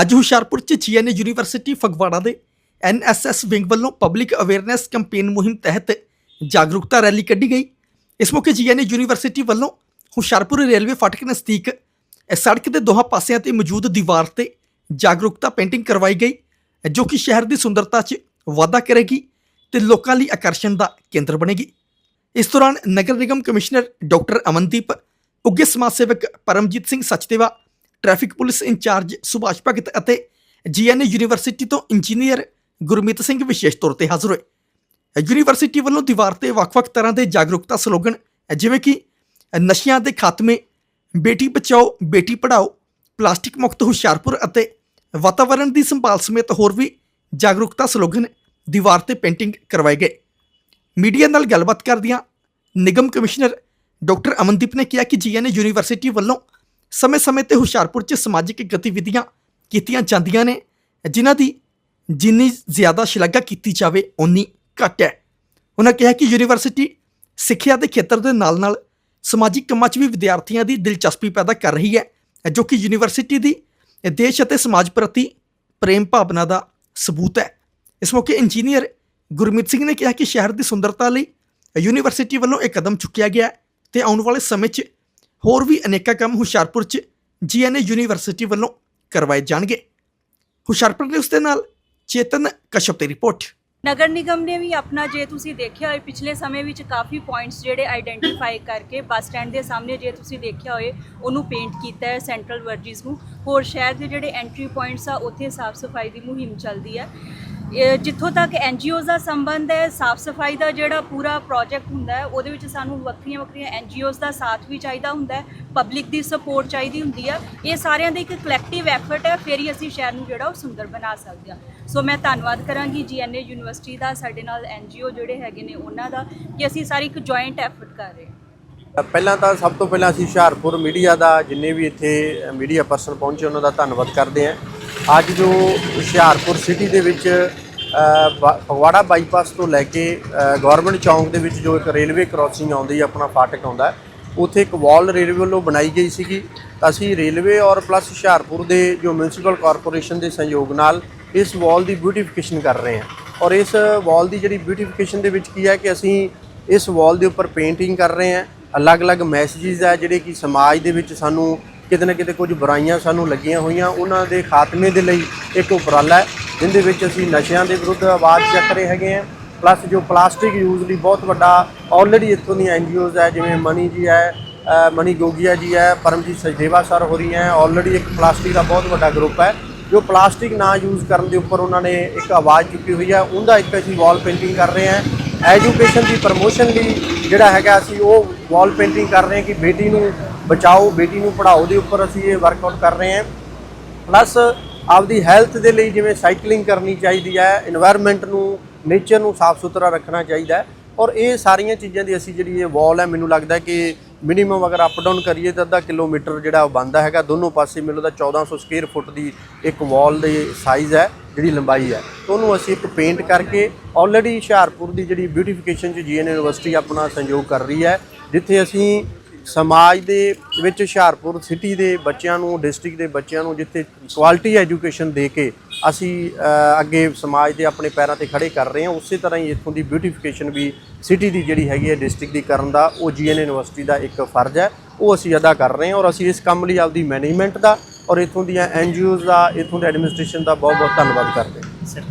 ਅੱਜ ਹੁਸ਼ਿਆਰਪੁਰ ਚ GNA university Phagwara ਦੇ ਐਨਐਸਐਸ ਵਿੰਗ ਵੱਲੋਂ ਪਬਲਿਕ ਅਵੇਅਰਨੈਸ ਕੈਂਪੇਨ ਮੁਹਿੰਮ ਤਹਿਤ ਜਾਗਰੂਕਤਾ ਰੈਲੀ ਕੱਢੀ ਗਈ। ਇਸ ਮੌਕੇ ਜੀਐਨਏ ਯੂਨੀਵਰਸਿਟੀ ਵੱਲੋਂ ਹੁਸ਼ਿਆਰਪੁਰ ਰੇਲਵੇ ਫਾਟਕ ਨਜ਼ਦੀਕ ਸੜਕ ਦੇ ਦੋਹਾਂ ਪਾਸਿਆਂ ਤੇ ਮੌਜੂਦ ਦੀਵਾਰ ਤੇ ਜਾਗਰੂਕਤਾ ਪੇਂਟਿੰਗ ਕਰਵਾਈ ਗਈ, ਜੋ ਕਿ ਸ਼ਹਿਰ ਦੀ ਸੁੰਦਰਤਾ 'ਚ ਵਾਧਾ ਕਰੇਗੀ ਤੇ ਲੋਕਾਂ ਲਈ ਆਕਰਸ਼ਣ ਦਾ ਕੇਂਦਰ ਬਣੇਗੀ। ਇਸ ਦੌਰਾਨ ਨਗਰ ਨਿਗਮ ਕਮਿਸ਼ਨਰ ਡਾਕਟਰ ਅਮਨਦੀਪ, ਉੱਘੇ ਸਮਾਜ ਸੇਵਕ Paramjit Singh Sachdeva traffic police incharge Subhash Bhagat ਅਤੇ ਜੀਐਨਏ ਯੂਨੀਵਰਸਿਟੀ ਤੋਂ ਇੰਜੀਨੀਅਰ ਗੁਰਮੀਤ ਸਿੰਘ ਵਿਸ਼ੇਸ਼ ਤੌਰ ਤੇ ਹਾਜ਼ਰ ਹੋਏ। ਯੂਨੀਵਰਸਿਟੀ ਵੱਲੋਂ ਦੀਵਾਰ ਤੇ ਵੱਖ-ਵੱਖ ਤਰ੍ਹਾਂ ਦੇ ਜਾਗਰੂਕਤਾ ਸਲੋਗਨ, ਜਿਵੇਂ ਕਿ, ਨਸ਼ਿਆਂ ਦੇ ਖਾਤਮੇ, ਬੇਟੀ ਬਚਾਓ, ਬੇਟੀ ਪੜ੍ਹਾਓ, ਪਲਾਸਟਿਕ ਮੁਕਤ ਹੁਸ਼ਿਆਰਪੁਰ ਅਤੇ ਵਾਤਾਵਰਣ ਦੀ ਸੰਭਾਲ ਸਮੇਤ ਹੋਰ ਵੀ ਜਾਗਰੂਕਤਾ ਸਲੋਗਨ ਦੀਵਾਰ ਤੇ ਪੇਂਟਿੰਗ ਕਰਵਾਏ ਗਏ। ਮੀਡੀਆ ਨਾਲ ਗੱਲਬਾਤ ਕਰਦਿਆਂ ਨਿਗਮ ਕਮਿਸ਼ਨਰ ਡਾਕਟਰ ਅਮਨਦੀਪ ਨੇ ਕਿਹਾ ਕਿ ਜੀਐਨਏ ਯੂਨੀਵਰਸਿਟੀ ਵੱਲੋਂ ਸਮੇਂ-ਸਮੇਂ ਤੇ ਹੁਸ਼ਿਆਰਪੁਰ 'ਚ ਸਮਾਜਿਕ ਗਤੀਵਿਧੀਆਂ ਕੀਤੀਆਂ ਜਾਂਦੀਆਂ ਨੇ, ਜਿਨ੍ਹਾਂ ਦੀ ਜਿੰਨੀ ਜ਼ਿਆਦਾ ਸ਼ਲਾਘਾ ਕੀਤੀ ਜਾਵੇ ਉਨੀ ਘੱਟ ਹੈ। ਉਹਨਾਂ ਕਿਹਾ ਕਿ ਯੂਨੀਵਰਸਿਟੀ ਸਿੱਖਿਆ ਦੇ ਖੇਤਰ ਦੇ ਨਾਲ-ਨਾਲ ਸਮਾਜਿਕ ਕੰਮਾਂ 'ਚ ਵੀ ਵਿਦਿਆਰਥੀਆਂ ਦੀ ਦਿਲਚਸਪੀ ਪੈਦਾ ਕਰ ਰਹੀ ਹੈ, ਜੋ ਕਿ ਯੂਨੀਵਰਸਿਟੀ ਦੀ ਦੇਸ਼ ਅਤੇ ਸਮਾਜ ਪ੍ਰਤੀ ਪ੍ਰੇਮ ਭਾਵਨਾ ਦਾ ਸਬੂਤ ਹੈ। ਇਸ ਮੌਕੇ ਇੰਜੀਨੀਅਰ ਗੁਰਮੀਤ ਸਿੰਘ ਨੇ ਕਿਹਾ ਕਿ ਸ਼ਹਿਰ ਦੀ ਸੁੰਦਰਤਾ ਲਈ ਯੂਨੀਵਰਸਿਟੀ ਵੱਲੋਂ ਇਹ ਕਦਮ ਚੁੱਕਿਆ ਗਿਆ ਹੈ ਤੇ ਆਉਣ ਵਾਲੇ ਸਮੇਂ 'ਚ ਹੋਰ ਵੀ ਅਨੇਕਾਂ ਕੰਮ ਹੁਸ਼ਿਆਰਪੁਰ 'ਚ ਜੀਐਨਏ ਯੂਨੀਵਰਸਿਟੀ ਵੱਲੋਂ ਕਰਵਾਏ ਜਾਣਗੇ। ਹੁਸ਼ਿਆਰਪੁਰ ਨਿਊਜ਼ ਦੇ ਨਾਲ ਚੇਤਨ ਕਸ਼ਪ ਦੀ ਰਿਪੋਰਟ। ਨਗਰ ਨਿਗਮ ਨੇ ਵੀ ਆਪਣਾ, ਜੇ ਤੁਸੀਂ ਦੇਖਿਆ ਹੋਏ ਪਿਛਲੇ ਸਮੇਂ ਵਿੱਚ ਕਾਫੀ ਪੁਆਇੰਟਸ ਜਿਹੜੇ ਆਈਡੈਂਟੀਫਾਈ ਕਰਕੇ ਬੱਸ ਸਟੈਂਡ ਦੇ ਸਾਹਮਣੇ ਜੇ ਤੁਸੀਂ ਦੇਖਿਆ ਹੋਏ, ਉਹਨੂੰ ਪੇਂਟ ਕੀਤਾ ਹੈ ਸੈਂਟਰਲ ਵਰਜਿਸ ਨੂੰ। ਹੋਰ ਸ਼ਹਿਰ ਦੇ ਜਿਹੜੇ ਐਂਟਰੀ ਪੁਆਇੰਟਸ ਆ, ਉੱਥੇ ਸਾਫ਼ ਸਫ਼ਾਈ ਦੀ ਮੁਹਿੰਮ ਚੱਲਦੀ ਹੈ। ਜਿੱਥੋਂ ਤੱਕ ਐਨਜੀਓਜ਼ ਦਾ ਸੰਬੰਧ ਹੈ, ਸਾਫ਼ ਸਫ਼ਾਈ ਦਾ ਜਿਹੜਾ ਪੂਰਾ ਪ੍ਰੋਜੈਕਟ ਹੁੰਦਾ ਹੈ, ਉਹਦੇ ਵਿੱਚ ਸਾਨੂੰ ਵੱਖਰੀਆਂ ਵੱਖਰੀਆਂ ਐਨਜੀਓਜ਼ ਦਾ ਸਾਥ ਵੀ ਚਾਹੀਦਾ ਹੁੰਦਾ ਹੈ ਪਬਲਿਕ ਦੀ ਸਪੋਰਟ ਚਾਹੀਦੀ ਹੁੰਦੀ ਹੈ ਇਹ ਸਾਰਿਆਂ ਦਾ ਇੱਕ ਕਲੈਕਟਿਵ ਐਫਰਟ ਹੈ, ਫਿਰ ਹੀ ਅਸੀਂ ਸ਼ਹਿਰ ਨੂੰ ਜਿਹੜਾ ਉਹ ਸੁੰਦਰ ਬਣਾ ਸਕਦੇ ਹਾਂ। ਸੋ ਮੈਂ ਧੰਨਵਾਦ ਕਰਾਂਗੀ ਜੀਐਨਏ ਯੂਨੀਵਰਸਿਟੀ ਦਾ, ਸਾਡੇ ਨਾਲ ਐਨਜੀਓ ਜਿਹੜੇ ਹੈਗੇ ਨੇ ਉਹਨਾਂ ਦਾ, ਕਿ ਅਸੀਂ ਸਾਰੇ ਇੱਕ ਜੁਆਇੰਟ ਐਫਰਟ ਕਰ ਰਹੇ ਹਾਂ। ਪਹਿਲਾਂ ਤਾਂ ਸਭ ਤੋਂ ਪਹਿਲਾਂ ਅਸੀਂ ਹੁਸ਼ਿਆਰਪੁਰ ਮੀਡੀਆ ਦਾ, ਜਿੰਨੇ ਵੀ ਇੱਥੇ ਮੀਡੀਆ ਪਰਸਨ ਪਹੁੰਚੇ, ਉਹਨਾਂ ਦਾ ਧੰਨਵਾਦ ਕਰਦੇ ਹਾਂ। ਅੱਜ ਜੋ ਹੁਸ਼ਿਆਰਪੁਰ ਸਿਟੀ ਦੇ ਵਿੱਚ ਬ- ਫਗਵਾੜਾ ਬਾਈਪਾਸ ਤੋਂ ਲੈ ਕੇ ਗਵਰਨਮੈਂਟ ਚੌਂਕ ਦੇ ਵਿੱਚ ਜੋ ਇੱਕ ਰੇਲਵੇ ਕ੍ਰਾਸਿੰਗ ਆਉਂਦੀ ਹੈ ਆਪਣਾ ਫਾਟਕ ਆਉਂਦਾ, ਉੱਥੇ ਇੱਕ ਵਾਲ ਰੇਲਵੇ ਵੱਲੋਂ ਬਣਾਈ ਗਈ ਸੀਗੀ। ਤਾਂ ਅਸੀਂ ਰੇਲਵੇ ਔਰ ਪਲੱਸ ਹੁਸ਼ਿਆਰਪੁਰ ਦੇ ਜੋ ਮਿਊਨਿਸਪਲ ਕਾਰਪੋਰੇਸ਼ਨ ਦੇ ਸਹਿਯੋਗ ਨਾਲ ਇਸ ਵਾਲ ਦੀ ਬਿਊਟੀਫਿਕੇਸ਼ਨ ਕਰ ਰਹੇ ਹਾਂ। ਔਰ ਇਸ ਵਾਲ ਦੀ ਜਿਹੜੀ ਬਿਊਟੀਫਿਕੇਸ਼ਨ ਦੇ ਵਿੱਚ ਕੀ ਹੈ ਕਿ ਅਸੀਂ ਇਸ ਵਾਲ ਦੇ ਉੱਪਰ ਪੇਂਟਿੰਗ ਕਰ ਰਹੇ ਹਾਂ। ਅਲੱਗ-ਅਲੱਗ ਮੈਸੇजेस ਹੈ ਜਿਹੜੇ ਕਿ ਸਮਾਜ ਦੇ ਵਿੱਚ ਸਾਨੂੰ ਕਿਤੇ ਨਾ ਕਿਤੇ ਕੁਝ ਬੁਰਾਈਆਂ ਸਾਨੂੰ ਲੱਗੀਆਂ ਹੋਈਆਂ। ਉਹਨਾਂ ਦੇ ਖਾਤਮੇ ਦੇ ਲਈ ਇੱਕ ਉਪਰਾਲਾ ਹੈ, ਜਿੰਦੇ ਵਿੱਚ ਅਸੀਂ ਨਸ਼ਿਆਂ ਦੇ ਵਿਰੁੱਧ ਆਵਾਜ਼ ਚੱਕ ਰਹੇ ਹੈਗੇ ਹਾਂ। ਪਲੱਸ ਜੋ ਪਲਾਸਟਿਕ ਯੂਜ਼ ਲਈ ਬਹੁਤ ਵੱਡਾ ਆਲਰੇਡੀ ਇੱਥੋਂ ਦੀਆਂ ਐਨਜੀਓਜ਼ ਹੈ, ਜਿਵੇਂ ਮਨੀ ਜੀ ਹੈ ਮਨੀ ਗੋਗੀਆ ਜੀ ਹੈ, ਪਰਮਜੀਤ ਸਚਦੇਵਾ ਸਰ ਹੋ ਰਹੀ ਹੈ ਆਲਰੇਡੀ ਇੱਕ ਪਲਾਸਟਿਕ ਦਾ ਬਹੁਤ ਵੱਡਾ ਗਰੁੱਪ ਹੈ। ਜੋ ਪਲਾਸਟਿਕ ਨਾ ਯੂਜ਼ ਕਰਨ ਦੇ ਉੱਪਰ ਉਹਨਾਂ ਨੇ ਇੱਕ ਆਵਾਜ਼ ਚੁੱਕੀ ਹੋਈ ਹੈ। ਉਹਦਾ ਇੱਕ ਅਸੀਂ ਵਾਲ ਪੇਂਟਿੰਗ ਕਰ ਰਹੇ ਹਾਂ। ਐਜੂਕੇਸ਼ਨ ਦੀ ਪ੍ਰਮੋਸ਼ਨ ਲਈ ਜਿਹੜਾ ਹੈਗਾ ਅਸੀਂ ਉਹ ਵਾਲ ਪੇਂਟਿੰਗ ਕਰ ਰਹੇ ਹਾਂ ਕਿ ਬੇਟੀ ਨੂੰ ਬਚਾਓ, ਬੇਟੀ ਨੂੰ ਪੜਾਓ ਦੇ ਉੱਪਰ ਅਸੀਂ ਇਹ ਵਰਕਆਊਟ ਕਰ ਰਹੇ ਹਾਂ। ਪਲੱਸ ਆਪਦੀ ਹੈਲਥ ਦੇ ਲਈ ਜਿਵੇਂ ਸਾਈਕਲਿੰਗ ਕਰਨੀ ਚਾਹੀਦੀ ਹੈ এনवायरमेंट ਨੂੰ ਨੇਚਰ ਨੂੰ ਸਾਫ਼ ਸੁਥਰਾ ਰੱਖਣਾ ਚਾਹੀਦਾ ਔਰ ਇਹ ਸਾਰੀਆਂ ਚੀਜ਼ਾਂ ਦੀ ਅਸੀਂ ਜਿਹੜੀ ਇਹ ਵਾਲ ਹੈ, ਮੈਨੂੰ ਲੱਗਦਾ ਕਿ ਮਿਨੀਮਮ ਅਗਰ ਅਪ ਡਾਊਨ ਕਰੀਏ ਤਾਂ ਅੱਧਾ ਕਿਲੋਮੀਟਰ ਜਿਹੜਾ ਉਹ ਬੰਦਾ ਹੈਗਾ। ਦੋਨੋਂ ਪਾਸੇ ਮੈਨੂੰ ਦਾ 1400 ਸਕੁਅਰ ਫੁੱਟ ਦੀ ਇੱਕ ਵਾਲ ਦੇ ਸਾਈਜ਼ ਹੈ, ਜਿਹੜੀ ਲੰਬਾਈ ਹੈ। ਉਹਨੂੰ ਅਸੀਂ ਇੱਕ ਪੇਂਟ ਕਰਕੇ ਆਲਰੇਡੀ ਹੁਸ਼ਿਆਰਪੁਰ ਦੀ ਜਿਹੜੀ ਬਿਊਟੀਫਿਕੇਸ਼ਨ ਚ ਜੀਐਨ ਯੂਨੀਵਰਸਿਟੀ ਆਪਣਾ ਸੰਯੋਗ ਕਰ ਰਹੀ ਹੈ, ਜਿੱਥੇ ਅਸੀਂ ਸਮਾਜ ਦੇ ਵਿੱਚ ਹੁਸ਼ਿਆਰਪੁਰ ਸਿਟੀ ਦੇ ਬੱਚਿਆਂ ਨੂੰ ਡਿਸਟ੍ਰਿਕਟ ਦੇ ਬੱਚਿਆਂ ਨੂੰ ਜਿੱਥੇ ਕੁਆਲਿਟੀ ਐਜੂਕੇਸ਼ਨ ਦੇ ਕੇ ਅਸੀਂ ਅੱਗੇ ਸਮਾਜ ਦੇ ਆਪਣੇ ਪੈਰਾਂ ਤੇ ਖੜੇ ਕਰ ਰਹੇ ਹਾਂ, ਉਸੇ ਤਰ੍ਹਾਂ ਹੀ ਇੱਥੋਂ ਦੀ ਬਿਊਟੀਫਿਕੇਸ਼ਨ ਵੀ ਸਿਟੀ ਦੀ ਜਿਹੜੀ ਹੈਗੀ ਹੈ ਡਿਸਟ੍ਰਿਕਟ ਦੀ ਕਰਨ ਦਾ, ਉਹ ਜੀਐਨ ਯੂਨੀਵਰਸਿਟੀ ਦਾ ਇੱਕ ਫਰਜ਼ ਹੈ, ਉਹ ਅਸੀਂ ਅਦਾ ਕਰ ਰਹੇ ਹਾਂ ਔਰ ਅਸੀਂ ਇਸ ਕੰਮ ਲਈ ਆਪਦੀ ਮੈਨੇਜਮੈਂਟ ਦਾ ਔਰ ਇੱਥੋਂ ਦੀਆਂ ਐਨਜੀਓਜ਼ ਦਾ, ਇੱਥੋਂ ਦੇ ਐਡਮਿਨਿਸਟ੍ਰੇਸ਼ਨ ਦਾ ਬਹੁਤ ਬਹੁਤ ਧੰਨਵਾਦ ਕਰਦੇ ਹਾਂ।